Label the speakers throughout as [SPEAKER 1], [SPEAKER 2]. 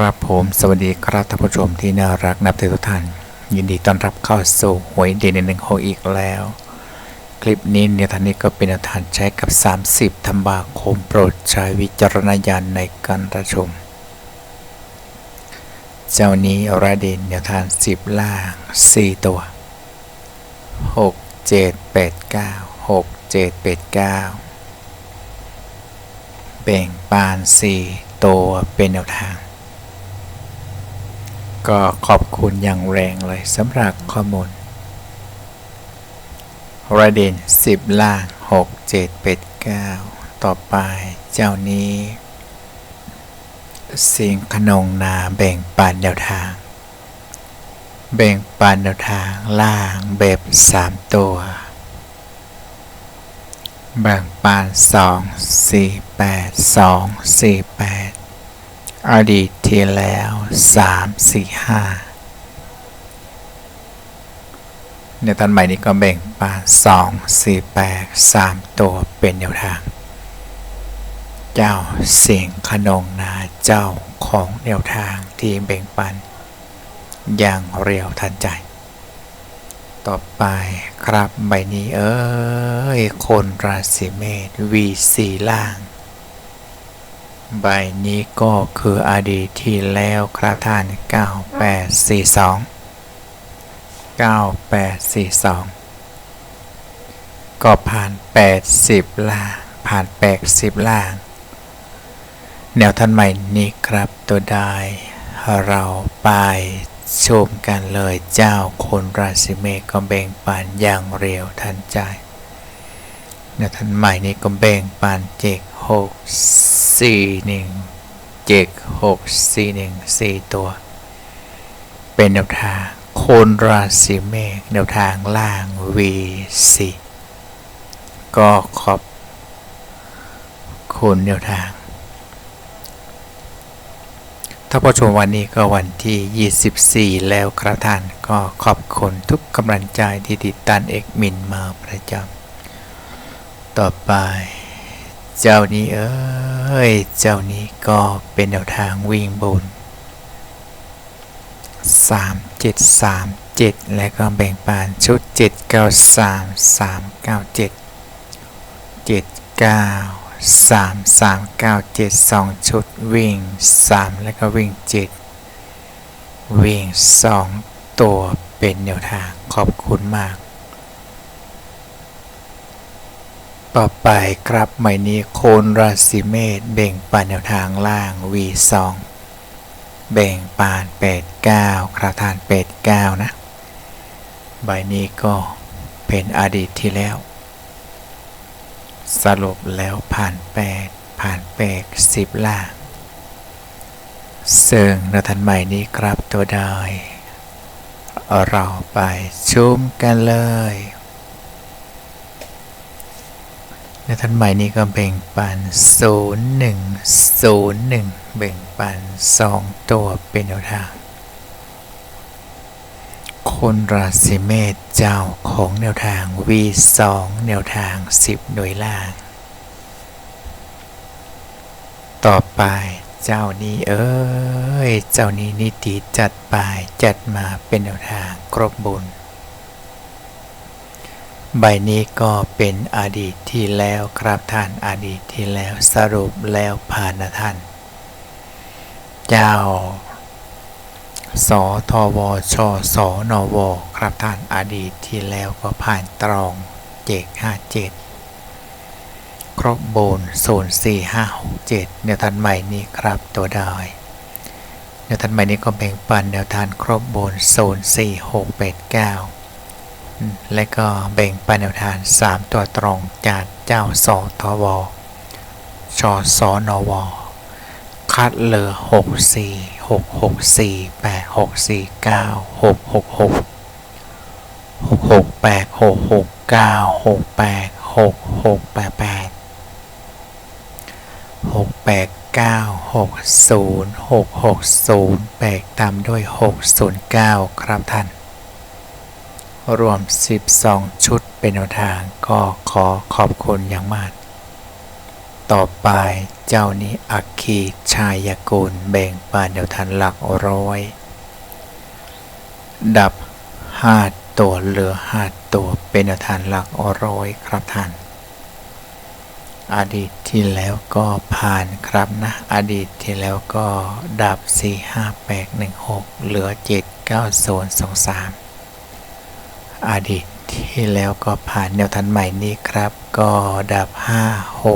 [SPEAKER 1] ครับผมสวัสดีครับท่านผู้ชมที่น่ารักนับถือทุกท่าน ยินดีต้อนรับเข้าสู่หวยเด่นหนึ่งโฮอีกแล้ว คลิปนี้เนี่ยท่านนี้ก็เป็นแนวทางใช้กับ 30ธันวาคมโปรดใช้วิจารณญาณในการรับชม เจ้านี้ระเด่นแนวทาง10ล่าง4ตัว6 7 8 9 6 7 8 9แบ่งปาน4ตัวเป็นแนวทาง ก็ขอบคุณอย่างแรงเลยสำหรับข้อมูลระเด่น10 ล่าง 6 7 8 9ต่อไปเจ้านี้ สิงขนงนาแบ่งปันแนวทาง แบ่งปันแนวทางล่างแบบ 3 ตัว แบ่งปัน2 4 8 2 4 8 อดีต ที่แล้ว3 4 5ในตอนใหม่นี้ก็แบ่งปัน2 4 8 3ตัวเป็นแนวทาง เจ้าเสียงขนงนาเจ้าของแนวทางที่แบ่งปัน อย่างเรียวทันใจ ต่อไปครับใบนี้เอ้ยคนราศีเมษวีสีล่าง ใบนี้ก็คืออดีตที่แล้วครับท่าน 9842 9842 ก็ผ่าน 80 ล่าง ผ่าน 80 ล่าง แนวท่านใหม่นี้ครับตัวใดเราไปชมกันเลยเจ้าคนราศีเมษก็แบ่งปันอย่างเร็วทันใจ แนวท่านใหม่นี้ก็แบ่งปันเจ็กหกสี่หนึ่งเจ็กหกสี่หนึ่งสี่ตัว เป็นแนวทางโคนราศีเมษแนวทางล่าง V4 ก็ขอบคุณแนวทาง ถ้าผู้ชมวันนี้ก็วันที่ 24 แล้วครับท่านก็ขอบคุณทุกกำลังใจที่ติดตามเอกมินมาประจำ ต่อไป เจ้านี้เอ้ย เจ้านี้ก็เป็นแนวทางวิ่งบน 3 7 3 7 และก็แบ่งปานชุด 7 9 3 3 9 7 7 9 3 3 9 7 2 ชุดวิ่ง 3 แล้วก็วิ่ง 7 วิ่ง 2 ตัวเป็นแนวทางขอบคุณมาก ต่อไปครับใหม่นี้โคนราศีเมษแบ่งปันแนวทางล่าง V2 แบ่งปาน 89 คราทาน 89 นะ ใบนี้ก็เป็นอดีตที่แล้ว สรุปแล้วผ่าน 8 ผ่านแปดสิบล่างเซิงรัทันใหม่นี้ครับตัวใดเราไปชุมกันเลย ในทันใหม่นี้ก็แบ่งปัน 0 1 0 1แบ่งปัน 2 ตัวเป็นแนวทางคนราศีเมษเจ้าของแนวทาง V2 แนวทาง 10 หน่วยล่าง ต่อไปเจ้านี้เอ้ย เจ้านี้นิติจัดไปจัดมาเป็นแนวทางครบบุญ ใบนี้ก็เป็นอดีตที่แล้วครับท่านอดีตที่แล้วสรุปแล้วผ่านนะท่าน เจ้าสทวชสนวครับท่านอดีตที่แล้วก็ผ่านตรองเจกห้าเจ็ดครบโบนโซนสี่ห้าหกเจ็ดแนวทันใหม่นี้ครับตัวดอยแนวทันใหม่นี้ก็แบ่งปันแนวทานครบโบนโซนสี่หกแปดเก้า และก็แบ่งปันแนวทานสามตัวตรงจากเจ้าสทวชสนว คัดเหลือหกสี่หกหกสี่แปดหกสี่เก้าหกหกหกหกหกแปดหกหกเก้าหกแปดหกหกแปดแปดหกแปดเก้าหกศูนหกหกศูนแปดตามด้วยหกศูนเก้าครับท่าน รวม 12 ชุดเป็นแนวทางก็ขอขอบคุณอย่างมาก ต่อไปเจ้านี้อัคคีชายกุลแบ่งปันแนวทานหลักร้อย ดับห้าตัวเหลือห้าตัวเป็นแนวทานหลักร้อยครับท่านอดีตที่แล้วก็ผ่านครับนะ อดีตที่แล้วก็ดับ 4 5 8 1 6 เหลือ 7 9 0 2 3 อดีตที่แล้วก็ผ่านแนวทันใหม่นี้ครับ ก็ดับ 5 6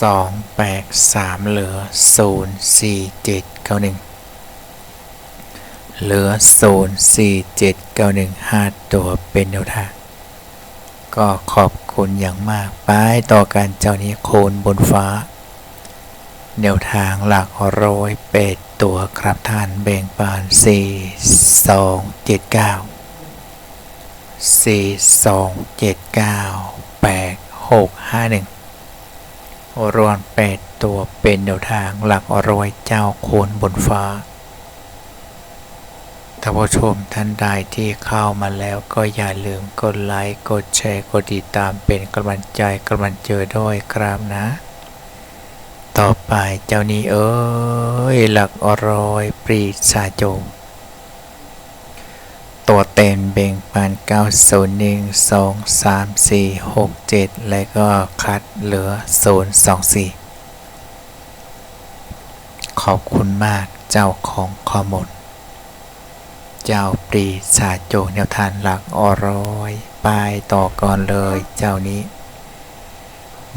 [SPEAKER 1] 2 8 3 เหลือ 0 4 7 9 1 เหลือ 0 4 7 9 1 5 ตัวเป็นแนวทางก็ขอบคุณอย่างมากไปต่อการเจ้านี้โคนบนฟ้า แนวทางหลักร้อยเป็ดตัวครับท่านแบ่งปาน 4 2 7 9 4 2 7 9 8 6 5 1รวมเป็ดตัวเป็นแนวทางหลักร้อยเจ้าโคนบนฟ้าท่านผู้ชมท่านใดที่เข้ามาแล้วก็อย่าลืมกดไลค์ กดแชร์ กดติดตามเป็นกำลังใจกำลังเจอด้วยครับนะ ต่อไปเจ้านี้เอ้ยหลักอรอยปรีชาโจม ตัวเต็มเบ่งปัน9 0 1 2 3 4 6 7 และก็คัดเหลือ 0 2 4 ขอบคุณมากเจ้าของข้อมูลเจ้าปรีชาโจแนวทานหลักอร้อยไปต่อก่อนเลยเจ้านี้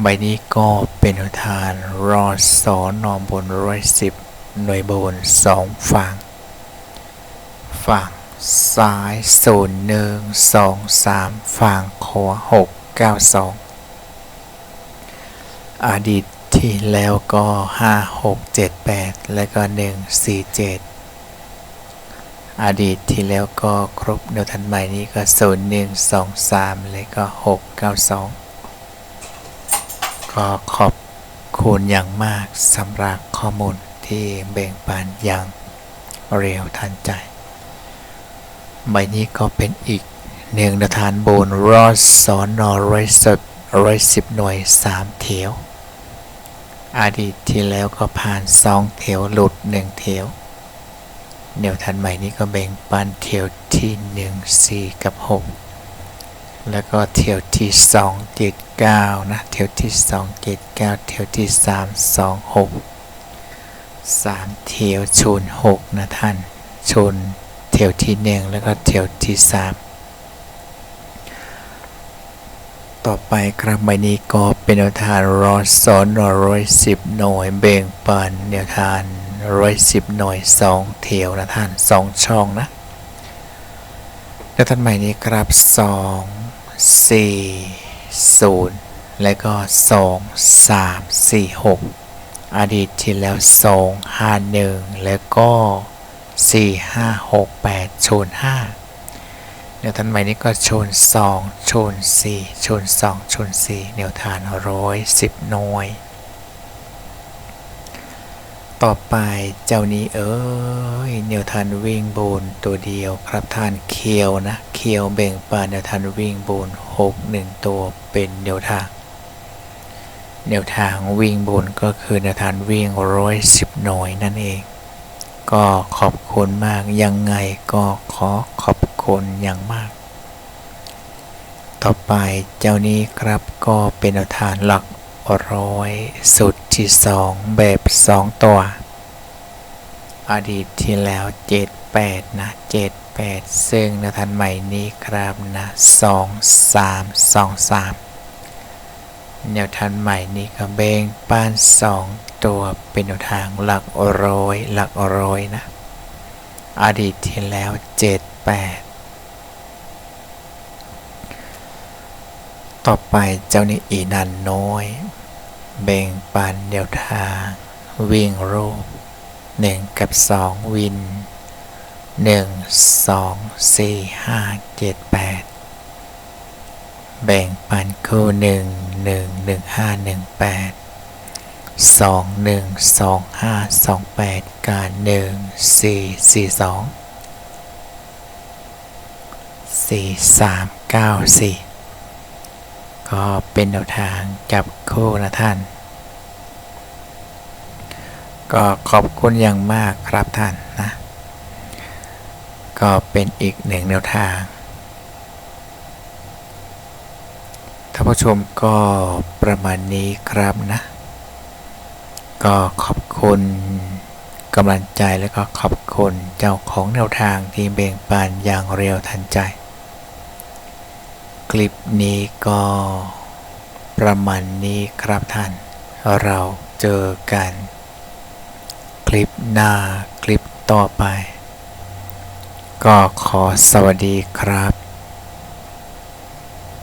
[SPEAKER 1] ใบนี้ก็เป็นแนวทานรอสอนอมบนร้อยสิบหน่วยบนสองฝั่งฝั่ง ซ้ายศูนย์หนึ่งสองสามฝั่งขวาหกเก้าสองอดีตที่แล้วก็ห้าหกเจ็ดแปดและก็หนึ่งสี่เจ็ดอดีตที่แล้วก็ครบแนวทันใหม่นี้ก็ศูนย์หนึ่งสองสามและก็หกเก้าสองก็ขอบคุณอย่างมากสำหรับข้อมูลที่แบ่งปันอย่างเร็วทันใจ ใบนี้ก็เป็นอีกหนึ่งนวทานโบนรอดสอนนอร้อยสิบร้อยสิบหน่วยสามเถวอดีตที่แล้วก็ผ่านสองเถวหลุดหนึ่งเถวแนวทันใหม่นี้ก็แบ่งปันเถวที่หนึ่งสี่กับหกแล้วก็เที่ยวที่สองเจ็ดเก้านะเที่ยวที่สองเจ็ดเก้าเที่ยวที่สามสองหกสามเที่ยวชนหกนะท่านชน ที่ยวที่หนึ่งแล้วก็เที่ยวที่สามต่อไปครับใบนี้ก็เป็นแนวทางรอสอนร้อยสิบหน่วยแบ่งปันแนวทางร้อยสิบหน่วยสองเที่ยวนะท่านสองช่องนะแล้วท่านใหม่นี้ครับสองสี่ศูนย์และก็สองสามสี่หกอดีตที่แล้วสองห้าหนึ่งแล้วก็ สี่ห้าหกแปดชนห้าแนวทานใหม่นี้ก็ชนสองชนสี่ชนสองชนสี่แนวทานร้อยสิบหน่วย ต่อไปเจ้านี้เอ้ยแนวทานวิ่งบนตัวเดียวครับท่านเคียวนะเคียวแบ่งปันแนวทานวิ่งบนหกหนึ่งตัวเป็นแนวทางแนวทางวิ่งบนก็คือแนวทางวิ่งร้อยสิบหน่วยนั่นเอง ก็ขอบคุณมาก ยังไงก็ขอขอบคุณอย่างมาก ต่อไปเจ้านี้ครับก็เป็นแนวทางหลักร้อยสุดที่สองแบบสองตัว อดีตที่แล้วเจ็ดแปดนะเจ็ดแปดซึ่งนวทางใหม่นี้ครับนะสองสามสองสาม แนวทางใหม่นี้ก็เบ่งป้านสองตัวเป็นแนวทางหลักร้อยหลักร้อยนะ อดีตที่แล้วเจ็ดแปดต่อไปเจ้านี้อีนันน้อย แบ่งปันแนวทาง วิ่งโรคหนึ่งกับสองวินหนึ่งสองสี่ห้าเจ็ดแปด แบ่งปันคู่หนึ่งหนึ่งหนึ่งห้าหนึ่งแปดสองหนึ่งสองห้าสองแปดการหนึ่งสี่สี่สองสี่สามเก้าสี่ก็เป็นแนวทางจับคู่นะท่าน ก็ขอบคุณอย่างมากครับท่านนะ ก็เป็นอีกหนึ่งแนวทางท่านผู้ชมก็ประมาณนี้ครับนะ ก็ขอบคุณกำลังใจและก็ขอบคุณเจ้าของแนวทางที่เบ่งปันอย่างเร็วทันใจ คลิปนี้ก็ประมาณนี้ครับท่าน เราเจอกัน คลิปหน้าคลิปต่อไป ก็ขอสวัสดีครับ